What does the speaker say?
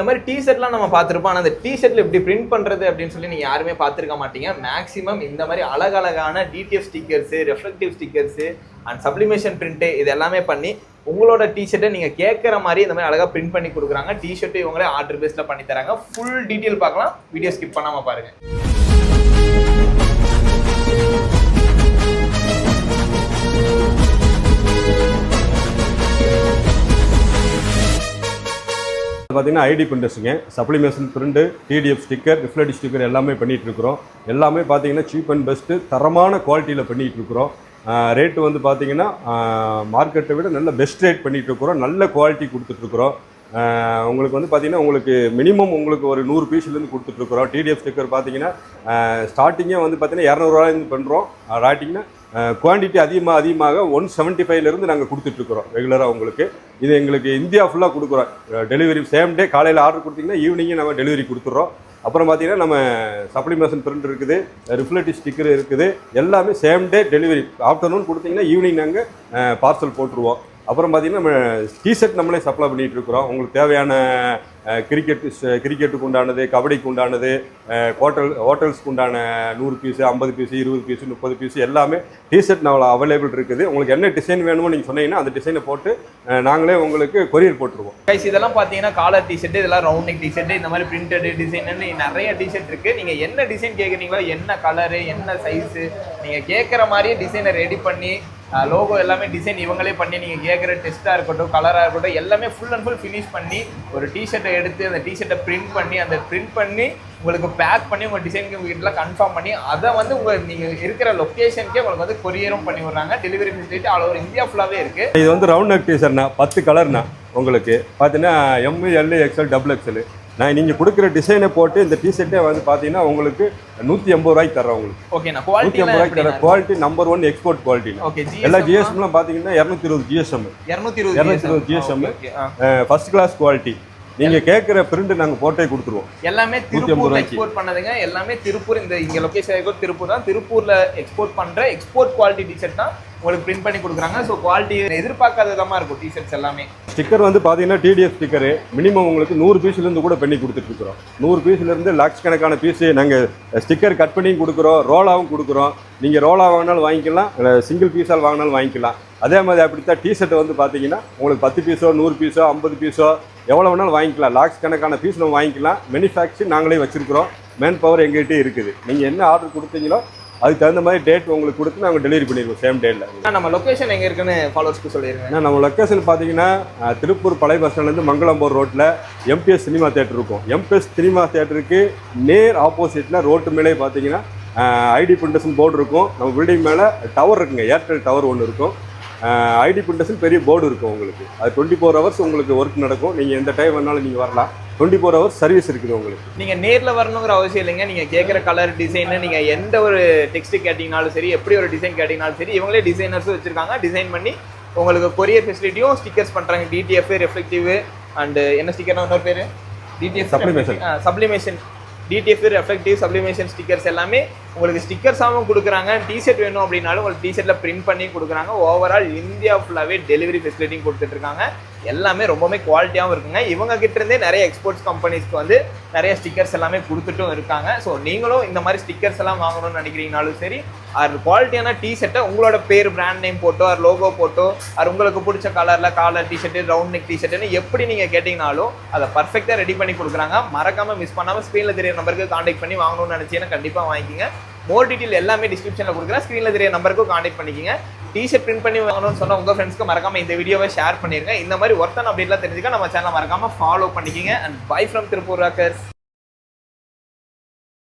இந்த மாதிரி டி ஷர்ட்லாம் நம்ம பார்த்துருப்போம். ஆனால் அந்த டி ஷர்ட்ல இப்படி பிரிண்ட் பண்ணுறது அப்படின்னு சொல்லி நீங்கள் யாருமே பார்த்துருக்க மாட்டீங்க. மேக்ஸிமம் இந்த மாதிரி அழகழகான DTF stickers reflective stickers and sublimation print இது எல்லாமே பண்ணி உங்களோட டிஷர்ட்டை நீங்கள் கேட்குற மாதிரி இந்த மாதிரி அழகாக பிரிண்ட் பண்ணி கொடுக்குறாங்க. டிஷர்ட்டு இவங்களே ஆர்டர் பேஸில் பண்ணி தராங்க. ஃபுல் டீட்டெயில் பார்க்கலாம். வீடியோ ஸ்கிப் பண்ணாமல் பாருங்க. பார்த்தீங்கன்னா ID பிரிண்டர்ஸுங்க sublimation print DTF sticker reflect sticker எல்லாமே பண்ணிகிட்ருக்குறோம் இருக்கிறோம் எல்லாமே பார்த்தீங்கன்னா சீப் அண்ட் பெஸ்ட்டு தரமான குவாலிட்டியில் பண்ணிகிட்ருக்குறோம் இருக்கிறோம் ரேட்டு வந்து பார்த்தீங்கன்னா மார்க்கெட்டை விட நல்ல பெஸ்ட் ரேட் பண்ணிகிட்ருக்குறோம் நல்ல குவாலிட்டி கொடுத்துட்ருக்குறோம் உங்களுக்கு வந்து பார்த்திங்கன்னா உங்களுக்கு மினிமம் உங்களுக்கு ஒரு நூறு பீஸ்லேருந்து கொடுத்துட்ருக்குறோம் டிடிஎஃப் ஸ்டிக்கர் பார்த்தீங்கன்னா ஸ்டார்டிங்கே வந்து பார்த்திங்கன்னா இரநூறுவாயிலேருந்து பண்ணுறோம் ராட்டிங்கன்னா குவான்டிட்டி அதிகமாக அதிகமாக ஒன் செவன்ட்டி ஃபைவ்லேருந்து நாங்கள் கொடுத்துட்ருக்குறோம் ரெகுலராக உங்களுக்கு. இது எங்களுக்கு இந்தியா ஃபுல்லாக கொடுக்குறோம். டெலிவரி சேம் டே காலையில் ஆர்டர் கொடுத்தீங்கன்னா ஈவினிங்கே நம்ம டெலிவரி கொடுத்துட்றோம். அப்புறம் பார்த்தீங்கன்னா நம்ம சப்ளிமேஷன் பிரிண்ட் இருக்குது ரிஃப்ளெக்டிவ் ஸ்டிக்கர் இருக்குது எல்லாமே சேம் டே டெலிவரி ஆஃப்டர்நூன் கொடுத்தீங்கன்னா ஈவினிங் நாங்கள் பார்சல் போட்டுருவோம். அப்புறம் பார்த்தீங்கன்னா நம்ம டிஷர்ட் நம்மளே சப்ளை பண்ணிகிட்டு இருக்கிறோம். உங்களுக்கு தேவையான கிரிக்கெட் கிரிக்கெட்டுக்கு உண்டானது கபடிக்கு உண்டானது ஹோட்டல் ஹோட்டல்ஸ்க்கு உண்டான நூறு பீஸு ஐம்பது பீஸு இருபது பீஸு முப்பது பீஸு எல்லாமே டிஷர்ட் நம்மள அவைலபிள் இருக்குது. உங்களுக்கு என்ன டிசைன் வேணுமோ நீங்கள் சொன்னீங்கன்னா அந்த டிசைனை போட்டு நாங்களே உங்களுக்கு கொரியர் போட்டுருவோம். கைஸ் இதெல்லாம் பார்த்தீங்கன்னா காலர் டிஷர்ட் இதெல்லாம் ரவுண்ட் நெக் டிஷர்ட் இந்த மாதிரி பிரிண்டட் டிசைன் நிறைய டிஷர்ட் இருக்குது நீங்கள் என்ன டிசைன் கேட்குறீங்களோ என்ன கலரு என்ன சைஸு நீங்கள் கேட்குற மாதிரியே டிசைனை ரெடி பண்ணி லோகோ எல்லாமே டிசைன் இவங்களே பண்ணி நீங்கள் கேட்குற டெஸ்ட்டாக இருக்கட்டும் கலராக இருக்கட்டும் எல்லாமே ஃபுல் அண்ட் ஃபுல் ஃபினிஷ் பண்ணி ஒரு டிஷர்ட்டை எடுத்து அந்த டிஷர்ட்டை பிரிண்ட் பண்ணி அந்த பிரிண்ட் பண்ணி உங்களுக்கு பேக் பண்ணி உங்கள் டிசைனுக்கு வீட்டில் கன்ஃபார்ம் பண்ணி அதை வந்து உங்கள் நீங்கள் இருக்கிற லொக்கேஷனுக்கே உங்களுக்கு வந்து கொரியரும் பண்ணி விடுறாங்க. Delivery facility all over India ஃபுல்லாகவே இருக்குது இது வந்து ரவுண்ட் நெக் டீஷர்ட்னா பத்து கலர்னா உங்களுக்கு? பார்த்தீங்கன்னா M L XL double XL நான் நீங்கள் கொடுக்குற டிசைனை போட்டு இந்த டிஷர்ட்டே வந்து பார்த்தீங்கன்னா உங்களுக்கு நூற்றி எண்பது ரூபாய்க்கு தர்றேன் உங்களுக்கு. ஓகேண்ணா நூற்றி ஐம்பது ரூபாய்க்கு தர quality number one export quality okay எல்லா ஜிஎஸ்எம்லாம் பார்த்தீங்கன்னா இரநூத்தி இருபது ஜிஎஸ்எம் இரநூத்தி இருநூத்தி இருபது GSM. ஃபர்ஸ்ட் கிளாஸ் குவாலிட்டி நீங்கள் கேட்குற பிரிண்ட் நாங்கள் போட்டே கொடுத்துருவோம். எல்லாமே ரூபாய்க்கு. எக்ஸ்போர்ட் பண்ணதுங்க. எல்லாமே திருப்பூர் இந்த இங்க லொகேஷன் திருப்பூர் தான். திருப்பூர்ல எக்ஸ்போர்ட் பண்ற எக்ஸ்போர்ட் குவாலிட்டி டிஷர்ட் தான் உங்களுக்கு பிரிண்ட் பண்ணி கொடுக்குறாங்க. ஸோ குவாலிட்டி எதிர்பார்க்காத விதமா இருக்கும் டிஷர்ட்ஸ் எல்லாமே. ஸ்டிக்கர் வந்து பார்த்தீங்கன்னா டிடிஎஃப் ஸ்டிக்கரு மினிமம் உங்களுக்கு நூறு பீஸ்லேருந்து கூட பண்ணி கொடுத்துட்ருக்குறோம் நூறு பீஸ்லேருந்து லேக்ஸ் கணக்கான பீஸு நாங்கள் ஸ்டிக்கர் கட் பண்ணியும் கொடுக்குறோம். ரோலாகவும் கொடுக்குறோம். நீங்கள் ரோலாக வாங்கினாலும் வாங்கிக்கலாம். சிங்கிள் பீஸால் வாங்கினாலும் வாங்கிக்கலாம். அதே மாதிரி அப்படித்தான் டிஷர்ட் வந்து பார்த்தீங்கன்னா உங்களுக்கு பத்து பீஸோ நூறு பீஸோ ஐம்பது பீஸோ எவ்வளோ வேணாலும் வாங்கிக்கலாம். லாக்ஸ் கணக்கான பீஸ் நம்ம வாங்கிக்கலாம். மேனுஃபேக்சர் நாங்களே வச்சுருக்கிறோம். மேன் பவர் எங்ககிட்டே இருக்குது. நீங்கள் என்ன ஆர்டர் கொடுத்தீங்களோ அதுக்கு தகுந்த மாதிரி டேட் உங்களுக்கு கொடுத்து நாங்கள் டெலிவரி பண்ணிடுவோம் சேம் டேட்டில் நம்ம லொகேஷன் எங்க இருக்குன்னு ஃபாலோவர்ஸ்க்கு சொல்லிருங்க. ஏன்னா நம்ம லொக்கேஷன் பார்த்தீங்கன்னா திருப்பூர் பழைய பஸ் ஸ்டாண்ட்லேருந்து மங்களம்பூர் ரோட்டில் எம்பிஎஸ் சினிமா தேட்டர் இருக்கும். எம்பிஎஸ் சினிமா தேட்டருக்கு நேர் ஆப்போசிட்டில் ரோட்டு மேலே பார்த்தீங்கன்னா ஐடி பிரிண்டர்ஸ்னு போர்டு இருக்கும். நம்ம பில்டிங் மேலே டவர் இருக்குங்க. ஏர்டெல் டவர் ஒன்று இருக்கும். ஐடி பிரிண்டர்ஸ்னு பெரிய போர்டு இருக்கும் உங்களுக்கு. அது டுவெண்ட்டி ஃபோர் ஹவர்ஸ் உங்களுக்கு ஒர்க் நடக்கும். நீங்கள் எந்த டைம் வேணாலும் நீங்கள் வரலாம். டுவெண்ட்டி ஃபோர் ஹவர்ஸ் சர்வீஸ் இருக்குது உங்களுக்கு. நீங்க நேர்ல வரணுங்கிற அவசியம் இல்லைங்க. நீங்க கேட்குற கலர் டிசைன் நீங்க எந்த ஒரு டெக்ஸ்ட் கேட்டீங்கனாலும் சரி எப்படி ஒரு டிசைன் கேட்டீங்கனாலும் சரி இவங்களே டிசைனர்ஸும் வச்சிருக்காங்க. டிசைன் பண்ணி உங்களுக்கு கொரியர் ஃபெசிலிட்டியும் ஸ்டிக்கர்ஸ் பண்றாங்க. டிடிஎஃப் ரெஃப்ளெக்டிவ் அண்ட் என்ன ஸ்டிக்கர்னா இன்னொரு பேரு? DTF Sublimation. Sublimation DTF reflective sublimation stickers எல்லாமே உங்களுக்கு ஸ்டிக்கர்ஸாகவும் கொடுக்குறாங்க. டிஷர்ட் வேணும் அப்படின்னாலும் உங்களுக்கு டிஷர்ட்டில் பிரிண்ட் பண்ணி கொடுக்குறாங்க. ஓவரால் இந்தியா ஃபுல்லாகவே டெலிவரி ஃபெசிலிட்டியும் கொடுத்துட்டு இருக்காங்க. எல்லாமே ரொம்பவே குவாலிட்டியாகவும் இருக்குங்க. இவங்க கிட்டேருந்தே நிறைய எக்ஸ்போர்ட்ஸ் கம்பெனிஸ்க்கு வந்து நிறைய ஸ்டிக்கர்ஸ் எல்லாமே கொடுத்துட்டும் இருக்காங்க. ஸோ நீங்களும் இந்த மாதிரி ஸ்டிக்கர்ஸ் எல்லாம் வாங்கணும்னு நினைக்கிறீங்கனாலும் சரி அது குவாலிட்டியான டிஷர்ட்டை உங்களோட பேர் பிராண்ட் நேம் போட்டோ அது லோகோ போட்டோ அது உங்களுக்கு பிடிச்ச கலரில் காலர் டிஷர்ட்டு ரவுண்ட் நெக் டிஷர்ட்டுன்னு எப்படி நீங்கள் கேட்டிங்கனாலும் அதை பர்ஃபெக்டாக ரெடி பண்ணி கொடுக்குறாங்க. மறக்காமல் மிஸ் பண்ணாமல் ஸ்க்ரீனில் தெரிய நம்பருக்கு காண்டாக்ட் பண்ணி வாங்கணும்னு நினச்சிங்கன்னா கண்டிப்பாக வாங்கிக்கிங்க. மோர் டீட்டெயில் எல்லாமே டிஸ்கிரிப்ஷனில் கொடுக்குறேன். ஸ்க்ரீனில் தெரிய நம்பருக்கும் காண்டாக்ட் பண்ணிக்கிங்க. டிஷர்ட் பிரிண்ட் பண்ணி வாங்கணும்னு சொன்ன உங்கள் ஃப்ரெண்ட்ஸ்க்கு மறக்காம இந்த வீடியோவை ஷேர் பண்ணிருங்க. இந்த மாதிரி ஒருத்தன் அப்படின்லாம் தெரிஞ்சுக்க நம்ம சேனலை மறக்காம ஃபாலோ பண்ணிக்கிங்க. And bye from Tiruppur Rockers